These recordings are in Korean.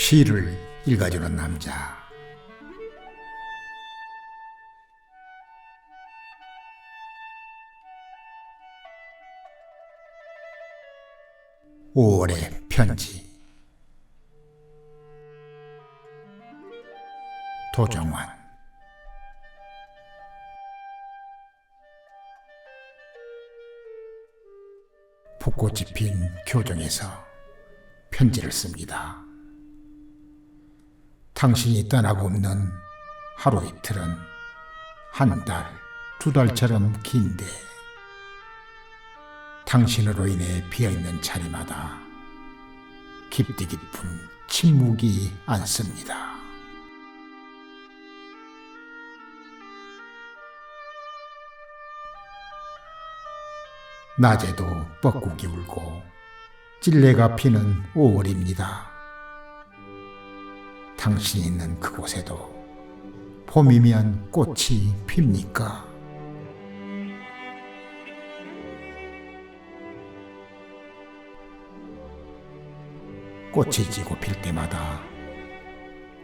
시를 읽어주는 남자. 오월의 편지. 도정환. 붓꽃이 핀 교정에서 편지를 씁니다. 당신이 떠나고 없는 하루 이틀은 한 달, 두 달처럼 긴데 당신으로 인해 비어있는 자리마다 깊디 깊은 침묵이 앉습니다. 낮에도 뻐꾸기 울고 찔레가 피는 5월입니다. 당신이 있는 그곳에도 봄이면 꽃이 핍니까? 꽃이 지고 필 때마다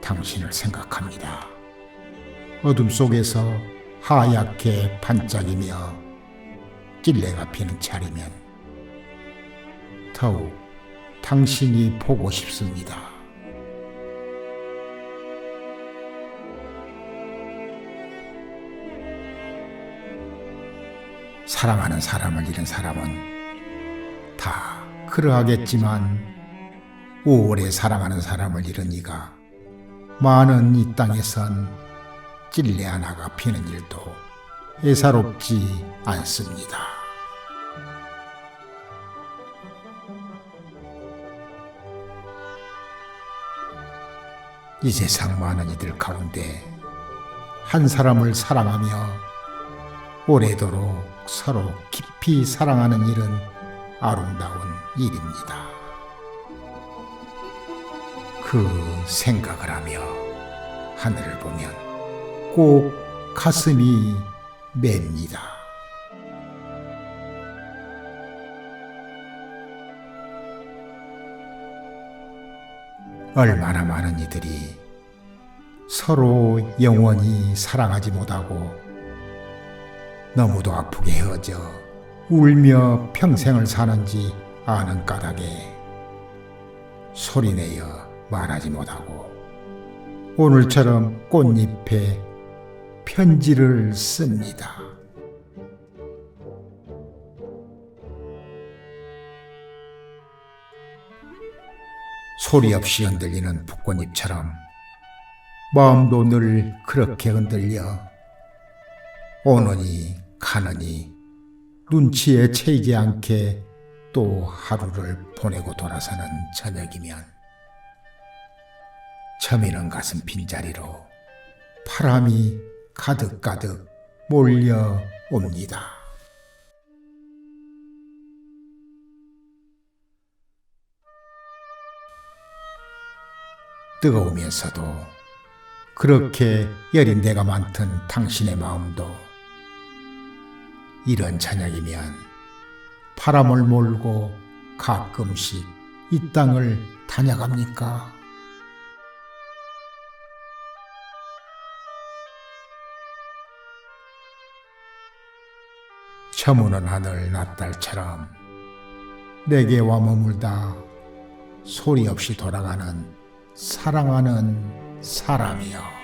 당신을 생각합니다. 어둠 속에서 하얗게 반짝이며 찔레가 피는 차리면 더욱 당신이 보고 싶습니다. 사랑하는 사람을 잃은 사람은 다 그러하겠지만 5월에 사랑하는 사람을 잃은 이가 많은 이 땅에선 찔레 하나가 피는 일도 애사롭지 않습니다. 이 세상 많은 이들 가운데 한 사람을 사랑하며 오래도록 서로 깊이 사랑하는 일은 아름다운 일입니다. 그 생각을 하며 하늘을 보면 꼭 가슴이 맵니다. 얼마나 많은 이들이 서로 영원히 사랑하지 못하고 너무도 아프게 헤어져 울며 평생을 사는지 아는 까닭에 소리내어 말하지 못하고 오늘처럼 꽃잎에 편지를 씁니다. 소리 없이 흔들리는 붓꽃잎처럼 마음도 늘 그렇게 흔들려 오느니 가느니 눈치에 채이지 않게 또 하루를 보내고 돌아서는 저녁이면 저미는 가슴 빈자리로 바람이 가득가득 몰려옵니다. 뜨거우면서도 그렇게 여린 데가 많던 당신의 마음도 이런 저녁이면 바람을 몰고 가끔씩 이 땅을 다녀갑니까? 저무는 하늘 낫달처럼 내게 와 머물다 소리 없이 돌아가는 사랑하는 사람이여.